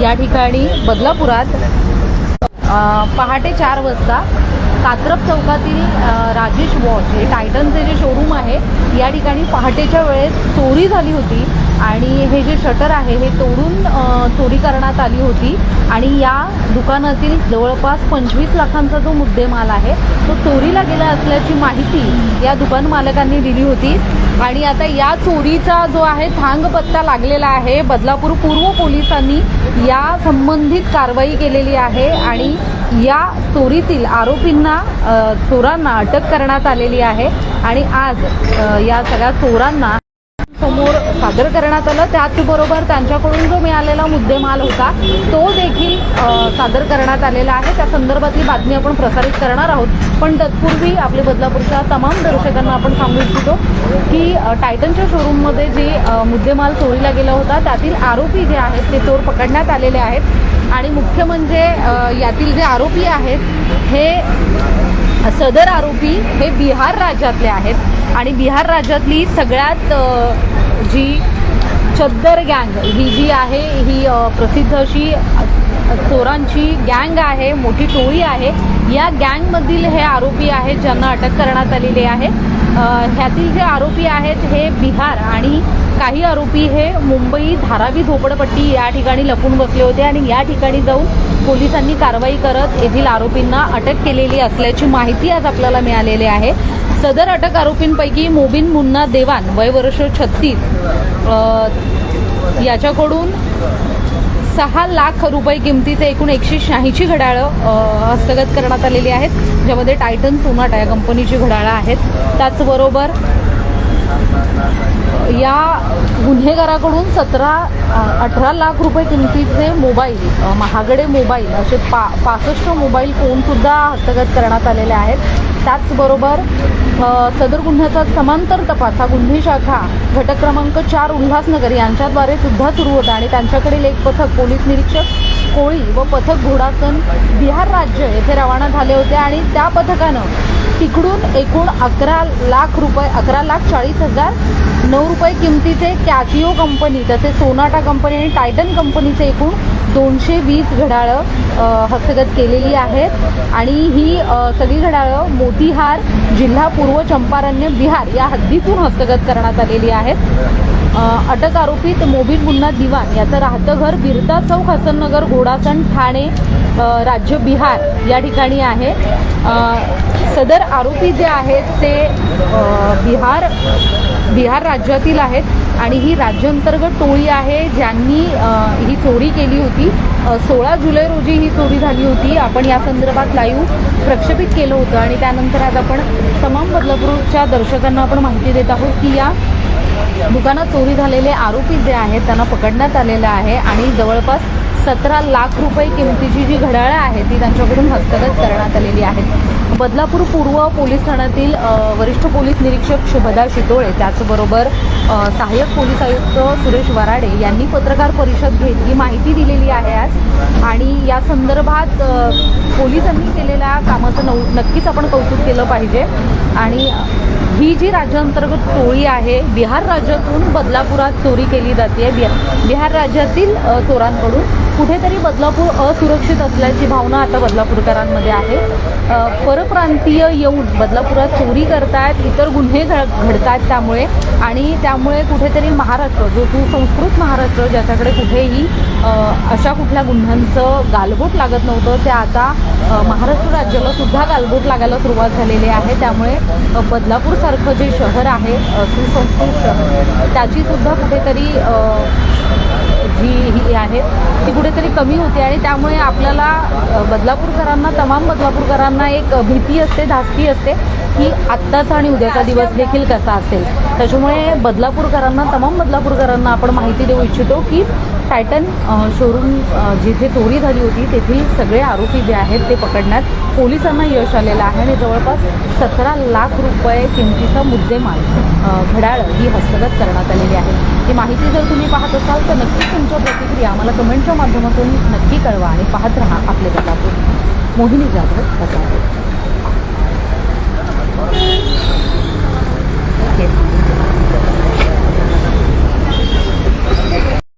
या ठिकाणी बदलापुरात पहाटे चार वाजता कात्रप चौकातील राजेश वॉच हे टायटनचे जे शोरूम आहे या ठिकाणी पहाटेच्या वेळेस चोरी झाली होती. आणि हे जे शटर आहे हे तोडून चोरी करण्यात आली होती. आणि या दुकानातील जवळपास पंचवीस लाखांचा जो मुद्देमाल आहे तो चोरीला गेला असल्याची माहिती या दुकान मालकांनी दिली होती. आणि आता या चोरीचा जो आहे थांग पत्ता लागलेला आहे. बदलापूर पूर्व पोलिसांनी या संबंधित कारवाई केलेली आहे आणि या चोरीतील आरोपींना चोरांना अटक करण्यात आलेली आहे. आणि आज या सगळ्या चोरांना समोर सादर करण्यात आलं. त्याचबरोबर त्यांच्याकडून जो मिळालेला मुद्देमाल होता तो देखील सादर करण्यात आलेला आहे. त्या संदर्भातली बातमी आपण प्रसारित करणार आहोत. पण तत्पूर्वी आपले बदलापूरच्या तमाम दर्शकांना आपण सांगू इच्छितो की टायटनच्या शोरूममध्ये जे मुद्देमाल चोरीला गेला होता त्यातील आरोपी जे आहेत ते चोर पकडण्यात आलेले आहेत. आणि मुख्य म्हणजे यातील जे आरोपी आहेत हे सदर आरोपी हे बिहार राज्यातले आहेत. आणि बिहार राज्यातली सगळ्यात जी चद्दर गँग ही जी आहे ही प्रसिद्ध अशी चोरांची गँग आहे मोठी टोळी आहे. या गँगमधील हे आरोपी आहेत ज्यांना अटक करण्यात आलेली आहे. ह्यातील जे आरोपी आहेत हे बिहार आणि काही आरोपी हे मुंबई धारावी झोपडपट्टी या ठिकाणी लपून बसले होते आणि या ठिकाणी जाऊन पोलिसांनी कारवाई करत येथील आरोपींना अटक केलेली असल्याची माहिती आज आपल्याला मिळालेली आहे. सदर अटक आरोपींपैकी मोबिन मुन्ना देवान वय वर्ष छत्तीस याच्याकडून सहा लाख रुपये किमतीचे एकूण एकशे शहाऐंशी घड्याळं हस्तगत करण्यात आलेली आहेत. ज्यामध्ये टायटन सोनाटा या कंपनीची घड्याळं आहेत. त्याचबरोबर या गुन्हेगाराकडून सतरा अठरा लाख रुपये किमतीचे मोबाईल महागडे मोबाईल असे पा पासष्ट मोबाईल फोनसुद्धा हस्तगत करण्यात आलेले आहेत. त्याचबरोबर सदर गुन्ह्याचा समांतर तपास हा गुन्हे शाखा घटक क्रमांक चार उल्हासनगर यांच्याद्वारे सुद्धा सुरू होता आणि त्यांच्याकडील एक पथक पोलीस निरीक्षक कोळी व पथक घोडासन बिहार राज्य येथे रवाना झाले होते आणि त्या पथकानं तिकडून एकूण अकरा लाख रुपये अकरा लाख चाळीस हजार नऊ रुपये किमतीचे कॅसिओ कंपनी तसेच सोनाटा कंपनी आणि टायटन कंपनीचे एकूण दोनशे वीस घड्याळं हस्तगत केलेली आहेत. आणि ही सगळी घड्याळं मोतीहार जिल्हा पूर्व चंपारण्य बिहार या हद्दीतून हस्तगत करण्यात आलेली आहेत. अटक आरोपीत मोबीन मुन्ना दिवान याचं राहतं घर बिरता चौक हसननगर घोडासन ठाणे राज्य बिहार या ठिकाणी आहे. सदर आरोपी जे आहेत ते बिहार बिहार राज्यातील आहेत आणि ही राज्यांतर्गत टोळी आहे ज्यांनी ही चोरी केली होती. सोळा जुलै रोजी ही चोरी झाली होती. आपण या संदर्भात लाईव्ह प्रक्षेपित केलं होतं आणि त्यानंतर आज आपण तमाम बदलापूरच्या दर्शकांना आपण माहिती देत आहोत की या दुकानात चोरी झालेले आरोपी जे आहेत त्यांना पकडण्यात आलेलं आहे आणि जवळपास सतरा लाख रुपये किमतीची जी घड्याळं आहेत ती त्यांच्याकडून हस्तगत करण्यात आलेली आहेत. बदलापूर पूर्व पोलीस ठाण्यातील वरिष्ठ पोलीस निरीक्षक शुभदा शितोळे त्याचबरोबर सहाय्यक पोलीस आयुक्त सुरेश वराडे यांनी पत्रकार परिषद घेत ही माहिती दिलेली आहे आज. आणि या संदर्भात पोलिसांनी केलेल्या कामाचं नऊ नक्कीच आपण कौतुक केलं पाहिजे. आणि ही जी राज्यांतर्गत टोळी आहे बिहार राज्यातून बदलापुरात चोरी केली जाते. बिहार बिहार राज्यातील चोरांकडून कुठेतरी बदलापूर असुरक्षित असल्याची भावना आता बदलापूरकरांमध्ये आहे. परप्रांतीय येऊन बदलापुरात चोरी करतायत इतर गुन्हे घड घडतायत त्यामुळे. आणि त्यामुळे कुठेतरी महाराष्ट्र जो सुसंस्कृत महाराष्ट्र ज्याच्याकडे कुठेही अशा कुठल्या गुन्ह्यांचं गालबोट लागत नव्हतं ते आता महाराष्ट्र राज्याला सुद्धा गालबोट लागायला सुरुवात झालेली आहे. त्यामुळे बदलापूरसारखं जे शहर आहे सुसंस्कृत शहर त्याची सुद्धा कुठेतरी जी ही आहे ती कुठेतरी कमी होते आणि त्यामुळे आपल्याला बदलापूरकरांना तमाम बदलापूरकरांना एक भीती असते धास्ती असते. की आत्ताचा आणि उद्याचा दिवस देखील कसा असेल. त्याच्यामुळे बदलापूरकरांना तमाम बदलापूरकरांना आपण माहिती देऊ इच्छितो की टायटन शोरूम जिथे चोरी झाली होती तेथील सगळे आरोपी जे आहेत ते पकडण्यात पोलिसांना यश आलेलं आहे आणि जवळपास सतरा लाख रुपये किमतीचा मुद्देमाल घड्याळ ही हस्तगत करण्यात आलेली आहे. ही माहिती जर तुम्ही पाहत असाल तर नक्कीच तुमच्या प्रतिक्रिया आम्हाला कमेंटच्या माध्यमातून नक्की कळवा आणि पाहत राहा आपले बदलापूर. मोहिनी जाधव बदलापूर 어떡 해.